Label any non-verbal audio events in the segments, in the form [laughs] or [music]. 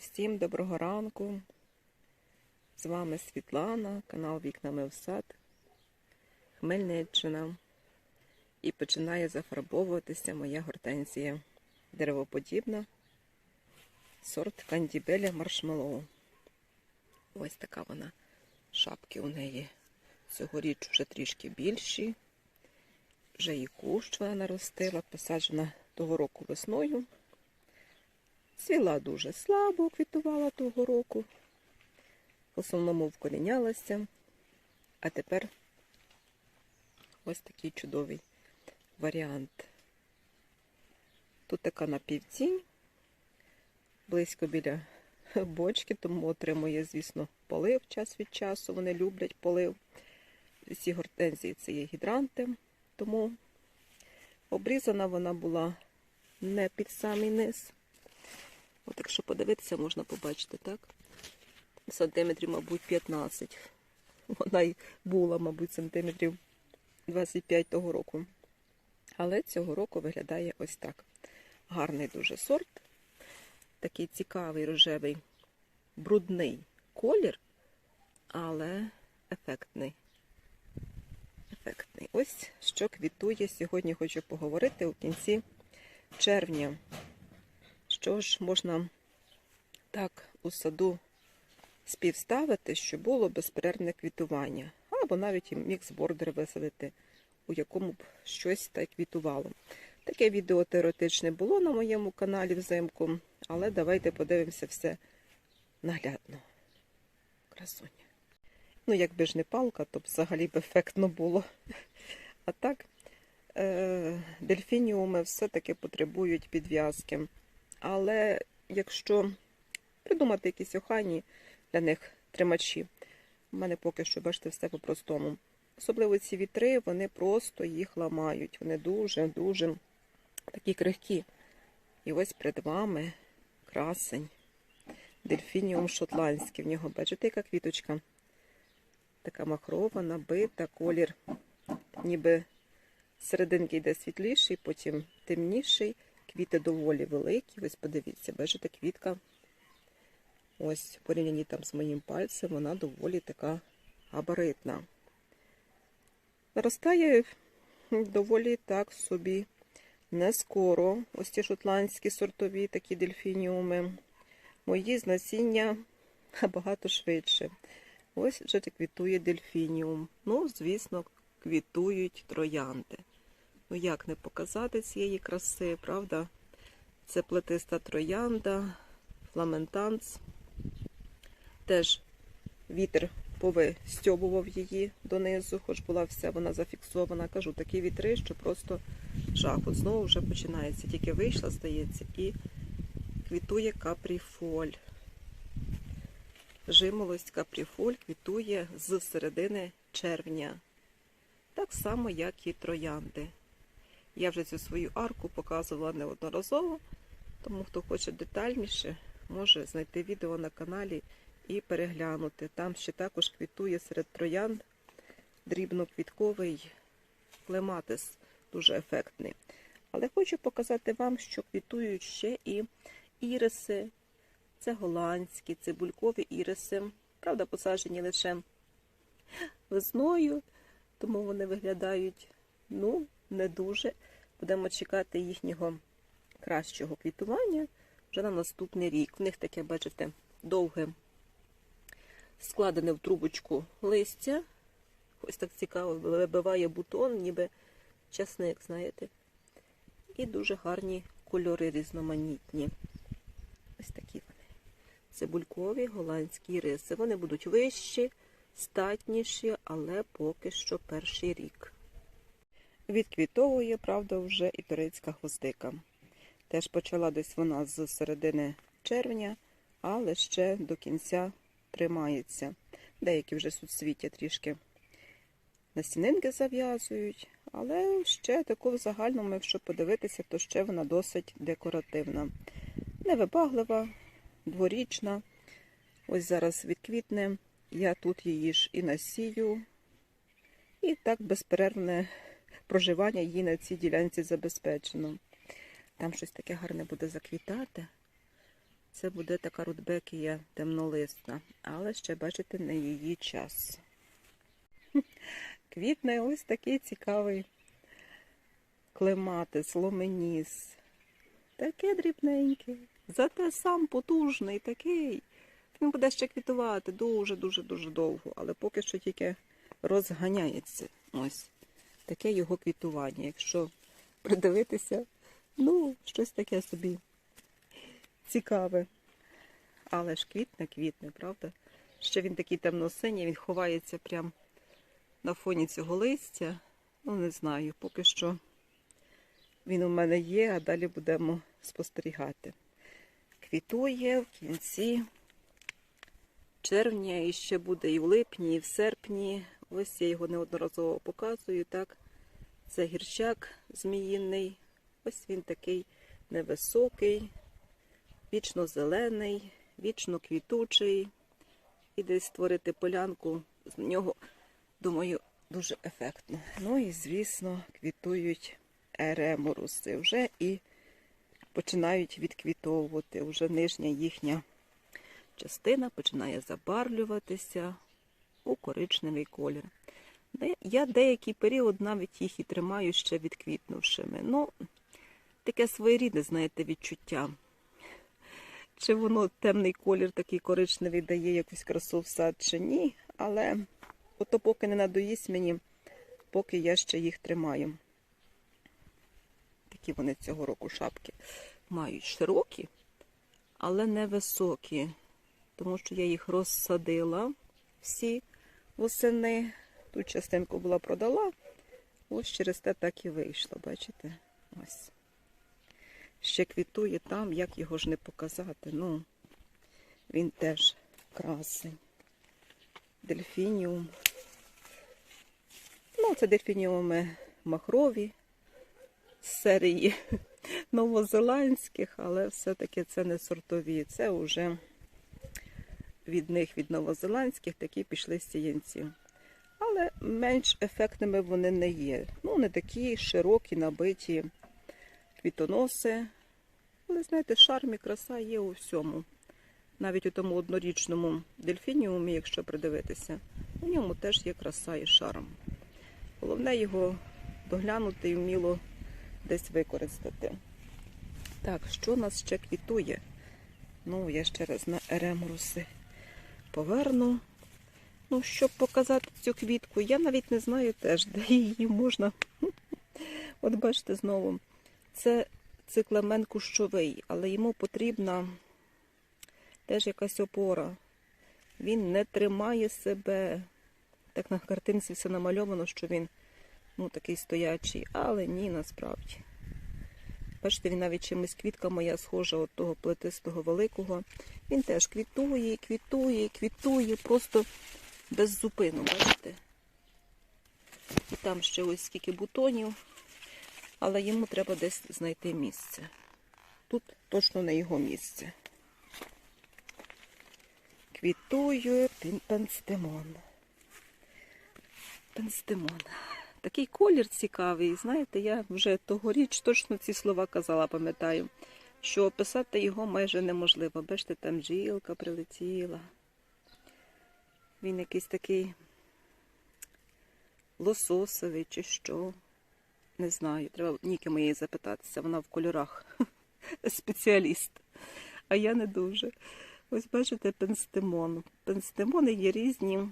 Всім доброго ранку. З вами Світлана, канал Вікнами в сад, Хмельниччина. І починає зафарбовуватися моя гортензія деревоподібна, сорт кандібеля маршмеллоу. Ось така вона. Шапки у неї цьогоріч вже трішки більші. Вже і кущ вона наростила, посаджена того року весною. Цвіла дуже слабо, квітувала того року. В основному вкорінялася. А тепер ось такий чудовий варіант. Тут така напівтінь, близько біля бочки, тому отримує, звісно, полив час від часу. Вони люблять полив. Всі гортензії це є гідранти, тому обрізана вона була не під самий низ. От якщо подивитися, можна побачити, так? Сантиметрів, мабуть, 15. Вона й була, мабуть, сантиметрів 25 того року. Але цього року виглядає ось так. Гарний дуже сорт. Такий цікавий рожевий, брудний колір, але ефектний. Ефектний. Ось що квітує. Сьогодні хочу поговорити у кінці червня. Що ж можна так у саду співставити, щоб було безперервне квітування, або навіть мікс-бордер висадити, у якому б щось так квітувало. Таке відео теоретичне було на моєму каналі взимку, але давайте подивимося все наглядно. Красуня. Ну, якби ж не палка, то б взагалі б ефектно було. А так, е- дельфініуми все-таки потребують підв'язки. Але якщо придумати якісь охайні для них тримачі, в мене поки що, бачите, все по-простому. Особливо ці вітри, вони просто їх ламають. Вони дуже-дуже такі крихкі. І ось перед вами красень. Дельфініум шотландський. В нього, бачите, яка квіточка? Така махрова, бита, колір, ніби серединки йде світліший, потім темніший. Квіти доволі великі. Ось подивіться, бачите, квітка. Ось в порівнянні там з моїм пальцем, вона доволі така габаритна. Наростає доволі так собі не скоро. Ось ті шотландські сортові такі дельфініуми. Мої з насіння набагато швидше. Ось вже квітує дельфініум. Ну, звісно, квітують троянди. Ну, як не показати цієї краси, правда? Це плетиста троянда, фламентанс. Теж вітер повистьобував її донизу, хоч була вся вона зафіксована. Кажу, такі вітри, що просто жах. От знову вже починається. Тільки вийшла, здається, і квітує капріфоль. Жимолость капріфоль квітує з середини червня. Так само, як і троянди. Я вже цю свою арку показувала неодноразово, тому хто хоче детальніше, може знайти відео на каналі і переглянути. Там ще також квітує серед троянд дрібноквітковий клематис, дуже ефектний. Але хочу показати вам, що квітують ще і іриси. Це голландські, цибулькові іриси. Правда, посаджені лише весною, тому вони виглядають, ну, не дуже. Будемо чекати їхнього кращого квітування вже на наступний рік. В них таке, бачите, довге складене в трубочку листя. Ось так цікаво, вибиває бутон, ніби часник, знаєте. І дуже гарні кольори різноманітні. Ось такі вони. Цибулькові голландські риси. Вони будуть вищі, статніші, але поки що перший рік. Відквітовує, правда, вже і турецька гвоздика. Теж почала десь вона з середини червня, але ще до кінця тримається. Деякі вже суцвіття трішки насінинки зав'язують, але ще таку в загальному, якщо подивитися, то ще вона досить декоративна. Невибаглива, дворічна. Ось зараз відквітне. Я тут її ж і насію, і так безперервне проживання її на цій ділянці забезпечено. Там щось таке гарне буде заквітати. це буде така рудбекія темнолисна, але ще, бачите, не її час. [laughs] Квітне ось такий цікавий клематис, ломеніс. Таке дрібненьке, зате сам потужний, такий. Він буде ще квітувати дуже-дуже дуже довго, але поки що тільки розганяється. Ось таке його квітування. Якщо придивитися, ну, щось таке собі цікаве. Але ж квітне, квітне, правда? Ще він такий темно-синій, він ховається прямо на фоні цього листя. Ну, не знаю, поки що він у мене є, а далі будемо спостерігати. Квітує в кінці червня і ще буде і в липні, і в серпні. Ось я його неодноразово показую. Так, це гірчак зміїний. Ось він такий невисокий, вічно зелений, вічно квітучий. І десь створити полянку з нього, думаю, дуже ефектно. Ну і, звісно, квітують ереморуси вже і починають відквітовувати. Вже нижня їхня частина починає забарвлюватися у коричневий колір. Я деякий період навіть їх і тримаю ще відквітнувшими. Ну, таке своєрідне, знаєте, відчуття. Чи воно темний колір такий коричневий дає якусь красу в сад, чи ні. Але ото поки не надоїсть мені, поки я ще їх тримаю. Такі вони цього року шапки мають широкі, але не високі, тому що я їх розсадила всі восени. Ту частинку була продала, ось через те так і вийшло, бачите? Ось. Ще квітує там, як його ж не показати. Ну, він теж красень. Дельфініум. Ну, це дельфініуми махрові з серії [laughs] новозеландських, але все-таки це не сортові. Це вже від них, від новозеландських, такі пішли сіянці. Але менш ефектними вони не є. Ну, не такі широкі, набиті квітоноси. Але, знаєте, шарм і краса є у всьому. Навіть у тому однорічному дельфініумі, якщо придивитися, у ньому теж є краса і шарм. Головне його доглянути і вміло десь використати. Так, що нас ще квітує? Ну, я ще раз на еремруси поверну. Ну, щоб показати цю квітку, я навіть не знаю теж, де її можна. [laughs] От бачите знову, це цикламен кущовий, але йому потрібна теж якась опора. Він не тримає себе. Так на картинці все намальовано, що він ну, такий стоячий, але ні, насправді. Бачите, він навіть чимось квітка моя схожа от того плетистого великого. Він теж квітує, квітує, квітує, просто без зупину, бачите? І там ще ось скільки бутонів, але йому треба десь знайти місце. Тут точно не його місце. Квітує пенстемон. Пенстемон. Такий колір цікавий. Знаєте, я вже тогоріч точно ці слова казала, пам'ятаю, що описати його майже неможливо. Бачите, там жілка прилетіла. Він якийсь такий лососовий чи що. Не знаю. Треба Ніки моєї запитатися. Вона в кольорах [laughs] спеціаліст. А я не дуже. Ось бачите пенстемон. Пенстемони є різні.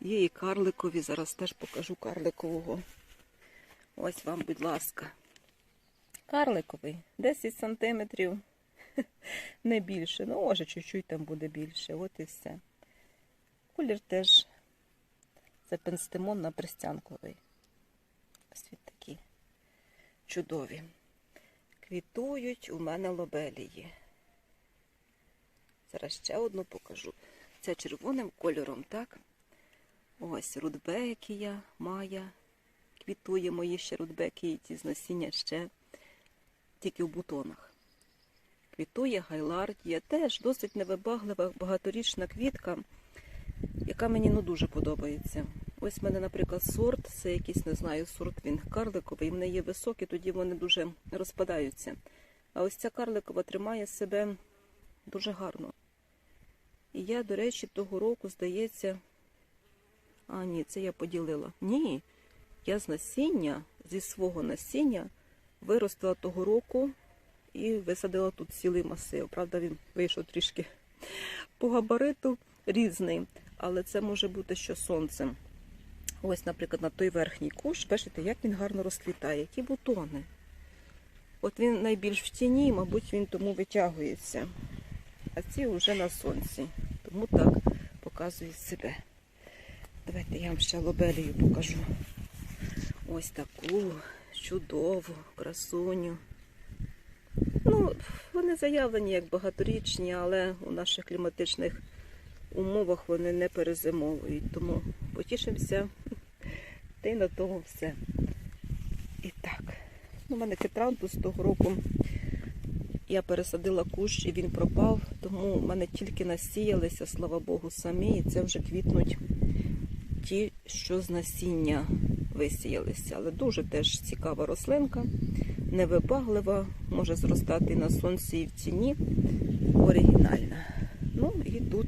Є і карликові, зараз теж покажу карликового. Ось вам, будь ласка. Карликовий, 10 сантиметрів, [laughs] не більше. Ну, може, чуть-чуть там буде більше. От і все. Колір теж це пенстемон на пристянковий. Ось він такі чудові. Квітують у мене лобелії. Зараз ще одну покажу. Це червоним кольором, так? Ось рудбекія, Майя. Квітує мої ще рудбекії, ті з насіння ще тільки в бутонах. Квітує гайлардія, теж досить невибаглива багаторічна квітка, яка мені ну дуже подобається. Ось в мене, наприклад, сорт, це якийсь, не знаю, сорт він карликовий, вони є високі, тоді вони дуже розпадаються. А ось ця карликова тримає себе дуже гарно. І я, до речі, того року, здається. А, ні, це я поділила. Ні. Я з насіння, зі свого насіння, виростила того року і висадила тут цілий масив. Правда, він вийшов трішки по габариту різний, але це може бути що сонцем. Ось, наприклад, на той верхній кущ, бачите, як він гарно розквітає, які бутони. От він найбільш в тіні, мабуть, він тому витягується. А ці вже на сонці. Тому так показує себе. Давайте я вам ще лобелію покажу. Ось таку чудову красуню. Ну, вони заявлені як багаторічні, але у наших кліматичних умовах вони не перезимовують. Тому потішимося. [laughs] Та й на тому все. І так. У мене кетрантус того року я пересадила кущ і він пропав, тому в мене тільки насіялися, слава Богу, самі, і це вже квітнуть ті, що з насіння висіялися. Але дуже теж цікава рослинка, невибаглива, може зростати на сонці і в тіні. Оригінальна. Ну і тут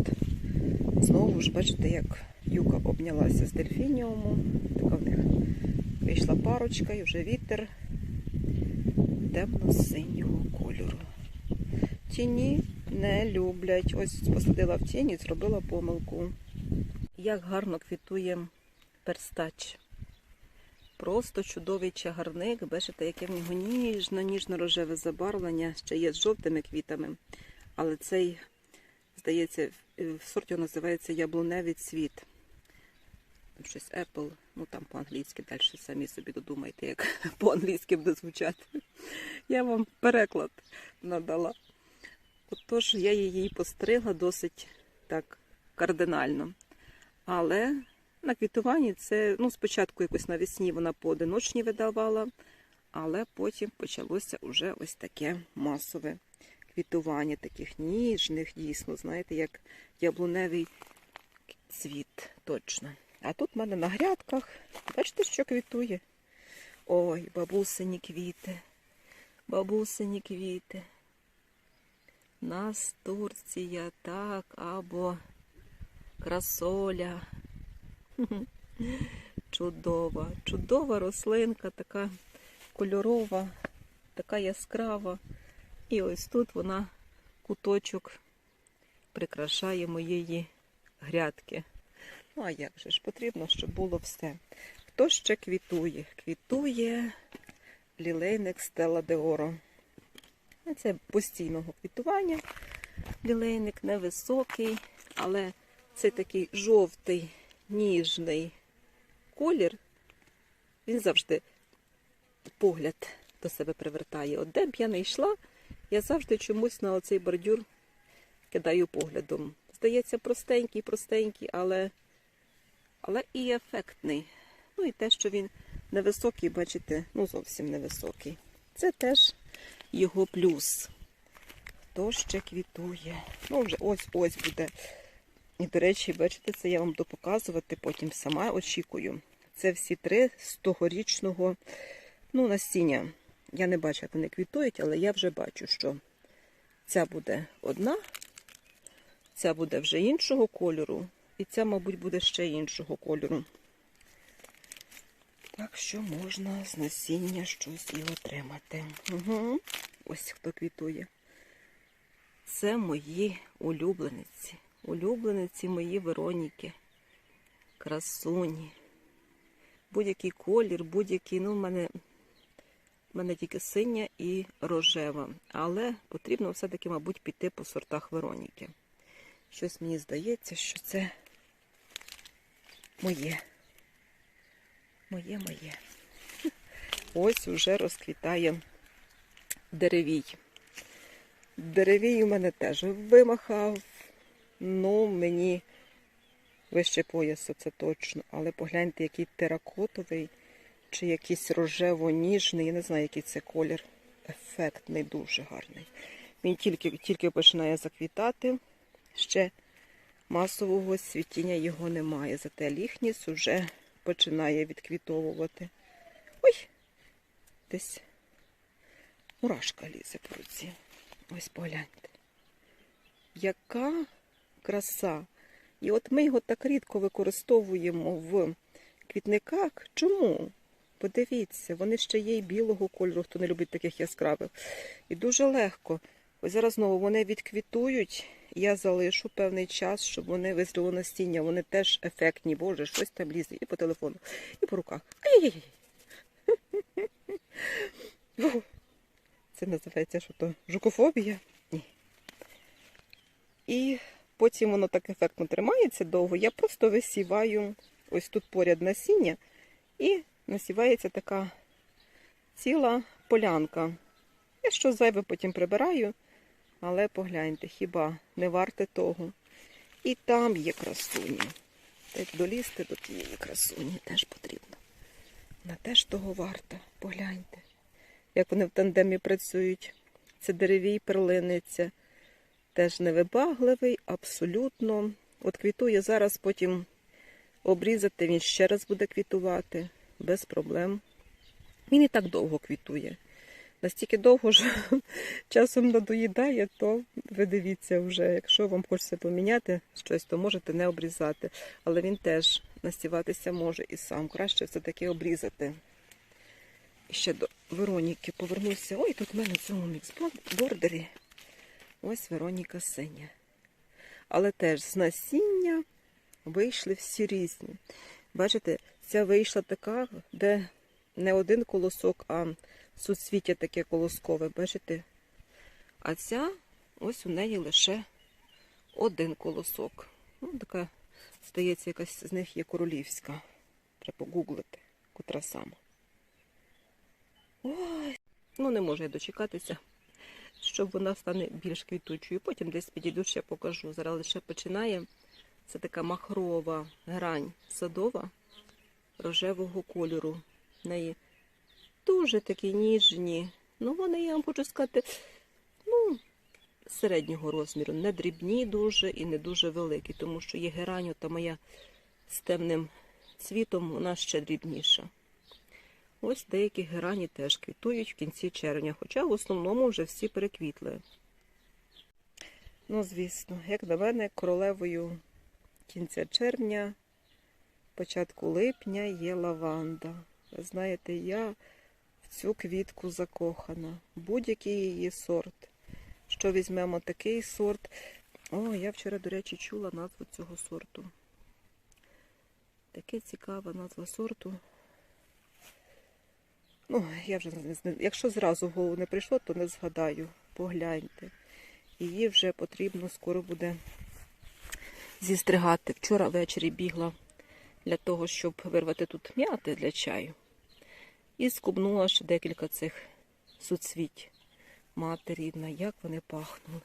знову ж бачите, як юка обнялася з дельфініуму. Така в них вийшла парочка і вже вітер темно-синього кольору. Тіні не люблять. Ось посадила в тіні, зробила помилку. Як гарно квітує перстач. Просто чудовий чагарник. Бачите, яке в нього ніжно-ніжно-рожеве забарвлення, ще є з жовтими квітами. Але цей, здається, в сорті називається яблуневий цвіт. Там щось Apple, ну там по-англійськи далі самі собі додумайте, як [laughs] по-англійськи буде звучати. Я вам переклад надала. Отож, я її постригла досить так кардинально. Але на квітуванні це, ну, спочатку якось навесні вона поодиночні видавала, але потім почалося вже ось таке масове квітування, таких ніжних, дійсно, знаєте, як яблуневий цвіт точно. А тут в мене на грядках, бачите, що квітує? Ой, бабусині квіти, бабусині квіти. Настурція, так, або красоля. [laughs] Чудова, чудова рослинка, така кольорова, така яскрава. І ось тут вона куточок прикрашає моєї грядки. Ну, а як же ж потрібно, щоб було все. Хто ще квітує? Квітує лілейник Стелла де Оро. Це постійного квітування. Лілейник невисокий, але це такий жовтий, ніжний колір. Він завжди погляд до себе привертає. От де б я не йшла, я завжди чомусь на оцей бордюр кидаю поглядом. Здається, простенький, простенький, але, але і ефектний. Ну і те, що він невисокий, бачите, ну зовсім невисокий. Це теж його плюс. Хто ще квітує? Ну, вже ось-ось буде. І, до речі, бачите, це я вам буду показувати, потім сама очікую. Це всі три з тогорічного ну, насіння. Я не бачу, як вони квітують, але я вже бачу, що ця буде одна, ця буде вже іншого кольору, і ця, мабуть, буде ще іншого кольору. Так що можна з насіння щось і отримати. Угу. Ось хто квітує. Це мої улюблениці. Улюблениці мої Вероніки. Красуні. Будь-який колір, будь-який, ну, в мене, в мене тільки синя і рожева. Але потрібно все-таки, мабуть, піти по сортах Вероніки. Щось мені здається, що це моє. Моє моє. Ось уже розквітає деревій. Деревій у мене теж вимахав. Ну, мені вище пояса, це точно. Але погляньте, який теракотовий чи якийсь рожево-ніжний. Я не знаю, який це колір. Ефектний, дуже гарний. Він тільки тільки починає заквітати. Ще масового світіння його немає. Зате ліхніс уже починає відквітовувати. Ой! Десь Мурашка лізе по руці. Ось погляньте. Яка краса. І от ми його так рідко використовуємо в квітниках. Чому? Подивіться, вони ще є і білого кольору, хто не любить таких яскравих. І дуже легко. Ось зараз знову вони відквітують. Я залишу певний час, щоб вони визріло насіння. Вони теж ефектні. Боже, щось там лізе. І по телефону, і по руках. Ай-яй-яй. [laughs] Це називається що то жукофобія? Ні. І потім воно так ефектно тримається довго. Я просто висіваю ось тут поряд насіння, і насівається така ціла полянка. Я що зайве потім прибираю, але погляньте, хіба не варте того. І там є красуні. Так долізти до тієї красуні теж потрібно. Вона теж того варта. Погляньте, як вони в тандемі працюють. Це деревій перлиниця. Теж невибагливий, абсолютно. От квітує зараз, потім обрізати, він ще раз буде квітувати, без проблем. Він і так довго квітує. Настільки довго, що [laughs] часом надоїдає, то ви дивіться вже, якщо вам хочеться поміняти щось, то можете не обрізати. Але він теж насіватися може і сам. Краще все-таки обрізати. І ще до Вероніки повернуся. Ой, тут в мене в цьому міксбордері. Ось Вероніка синя. Але теж з насіння вийшли всі різні. Бачите, ця вийшла така, де не один колосок, а суцвіття таке колоскове, бачите? А ця ось у неї лише один колосок. Ну, така, здається, якась з них є королівська. Треба погуглити, котра сама. Ой, ну не можу я дочекатися, щоб вона стане більш квітучою. Потім десь підійду, ще покажу. Зараз лише починає. Це така махрова грань садова рожевого кольору. В неї дуже такі ніжні. Ну, вони, я вам хочу сказати, ну, середнього розміру. Не дрібні дуже і не дуже великі, тому що є герань, та моя з темним цвітом, вона ще дрібніша. Ось деякі герані теж квітують в кінці червня, хоча в основному вже всі переквітли. Ну, звісно, як на мене, королевою кінця червня, початку липня є лаванда. Знаєте, я в цю квітку закохана. Будь-який її сорт. Що візьмемо такий сорт. О, я вчора, до речі, чула назву цього сорту. Таке цікава назва сорту. Ну, я вже. Якщо зразу в голову не прийшло, то не згадаю. Погляньте. Її вже потрібно скоро буде зістригати. Вчора ввечері бігла для того, щоб вирвати тут м'яти для чаю. І скубнула ще декілька цих суцвіть. Мати рідна, як вони пахнули.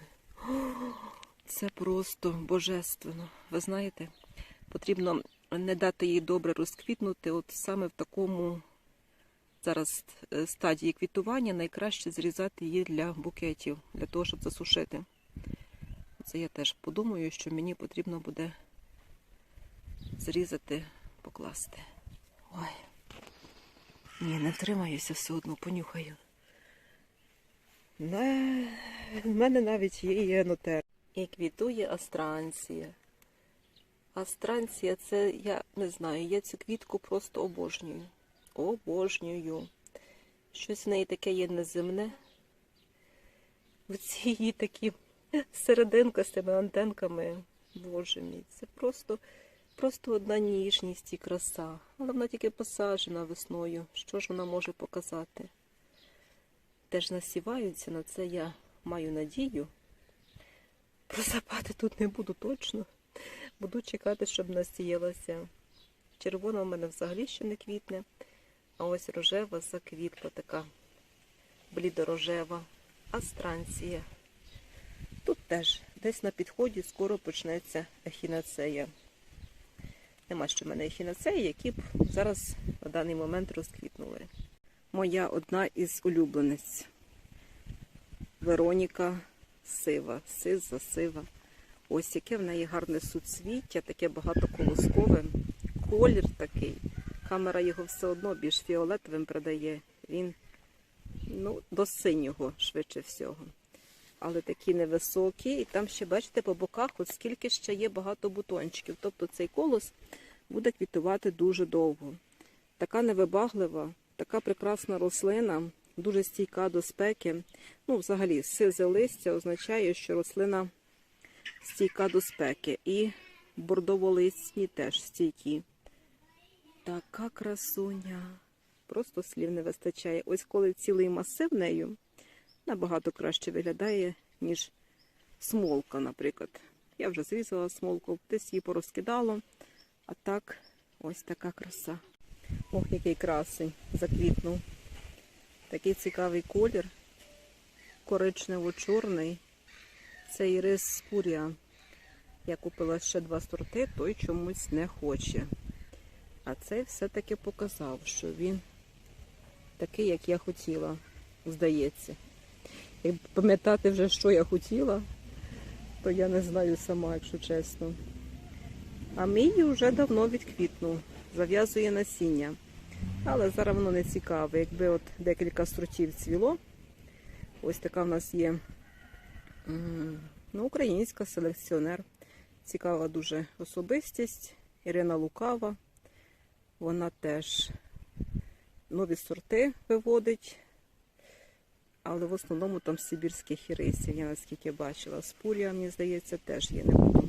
Це просто божественно. Ви знаєте, потрібно не дати їй добре розквітнути. От саме в такому зараз е, стадії квітування найкраще зрізати її для букетів, для того, щоб засушити. Це я теж подумаю, що мені потрібно буде зрізати, покласти. Ой. Ні, не втримаюся все одно, понюхаю. Не... В мене навіть є і енотер. І квітує астранція. Астранція це, я не знаю, я цю квітку просто обожнюю. Обожнюю. Щось в неї таке є неземне. В цій її такі серединка з тими антенками. Боже мій, це просто, просто одна ніжність і краса. Але вона тільки посаджена весною. Що ж вона може показати? Теж насіваються, на це я маю надію. Просапати тут не буду точно. Буду чекати, щоб насіялася. Червона в мене взагалі ще не квітне. А ось рожева заквітла така блідорожева. Астранція. Тут теж десь на підході скоро почнеться ехінацея. Нема ще в мене ехінацеї, які б зараз на даний момент розквітнули. Моя одна із улюбленець. Вероніка сива, сиза, сива. Ось яке в неї гарне суцвіття, таке багатоколоскове. Колір такий. Камера його все одно більш фіолетовим продає. Він ну, до синього, швидше всього. Але такі невисокі, і там ще, бачите, по боках, от скільки ще є багато бутончиків. Тобто цей колос буде квітувати дуже довго. Така невибаглива, така прекрасна рослина, дуже стійка до спеки. Ну, взагалі, сизе листя означає, що рослина стійка до спеки. І бордоволисні теж стійкі. Така красуня. Просто слів не вистачає. Ось коли цілий масив нею набагато краще виглядає, ніж смолка, наприклад. Я вже зрізала смолку, десь її порозкидало. А так, ось така краса. Ох, який красень заквітнув. Такий цікавий колір, коричнево-чорний. Це ірис спурія. Я купила ще два сорти, той чомусь не хоче. А цей все-таки показав, що він такий, як я хотіла, здається. Як пам'ятати вже, що я хотіла, то я не знаю сама, якщо чесно. А мій вже давно відквітнув, зав'язує насіння. Але зараз воно не цікаве. Якби от декілька сортів цвіло, ось така в нас є ну, українська селекціонер. Цікава дуже особистість. Ірина Лукава. Вона теж нові сорти виводить, але в основному там сибірських ірисів, я наскільки бачила. Спурія, мені здається, теж є, не буду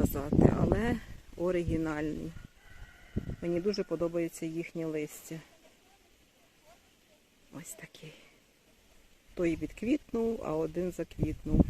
казати, але оригінальні. Мені дуже подобається їхні листя. Ось такий. Той відквітнув, а один заквітнув.